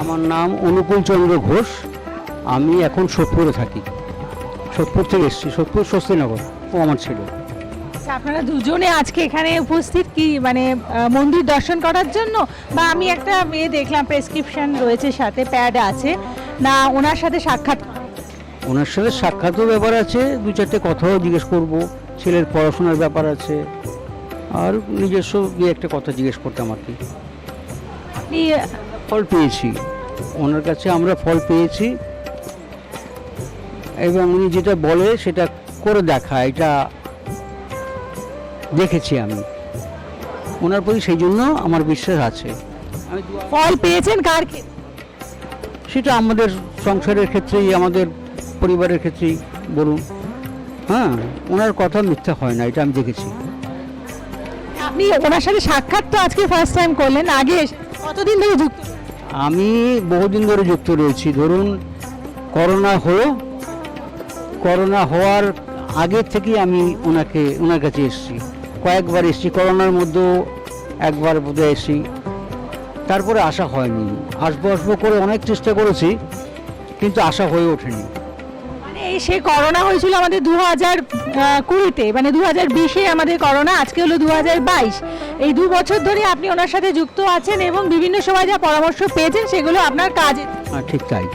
আমার নাম অনুকূল চন্দ্র ঘোষ। আমি এখন সোদপুরে থাকি। সোদপুর থেকে এসেছি। সোদপুর স্বস্তিনগর। ও আমার ছিল। আচ্ছা, আপনারা দুজনে আজকে এখানে উপস্থিত কি? মানে মন্দির দর্শন করার জন্য? বা আমি একটা মেয়ে দেখলাম প্রেসক্রিপশন রয়েছে সাথে প্যাড আছে। না ওনার সাথে সাক্ষাৎ ওনার সাথে সাক্ষাৎও ব্যাপার আছে। দু চারটে কথাও জিজ্ঞেস করব। ছেলের পড়াশোনার ব্যাপার আছে। আর নিজস্ব একটা কথা জিজ্ঞেস করতাম আর কি। আপনি ফল পেয়েছি। ওনার কাছে আমরা ফল পেয়েছি। এবং উনি যেটা বলে সেটা করে দেখা এটা দেখেছি আমি। ওনার প্রতি সেই জন্য আমার বিশ্বাস আছে। আমি ফল পেয়েছেন কার? সেটা আমাদের সংসারের ক্ষেত্রেই আমাদের পরিবারের ক্ষেত্রেই বলুন। হ্যাঁ ওনার কথা মিথ্যা হয় না এটা আমি দেখেছি। আপনি ওনার সাথে সাক্ষাৎ তো আজকে ফার্স্ট টাইম করলেন আগে কতদিন ধরে যুক্ত? আমি বহুদিন ধরে যুক্ত রয়েছি। ধরুন, করোনা হলো, করোনা হওয়ার আগের থেকেই আমি ওনাকে, ওনার কাছে এসেছি। কয়েকবার এসেছি, করোনার মধ্যেও একবার বোধহয় এসেছি। তারপরে আসা হয়নি। আসব আসব করে অনেক চেষ্টা করেছি, কিন্তু আশা হয়ে ওঠেনি। এই সে করোনা হয়েছিল আমাদের দু হাজার কুড়িতে মানে দু হাজার বিশে আমাদের করোনা, আজকে হলো দু হাজার বাইশ। এই দু বছর ধরে আপনি ওনার সাথে যুক্ত আছেন এবং বিভিন্ন সময় যা পরামর্শ পেয়েছেন সেগুলো আপনার কাজে ঠিক তাই।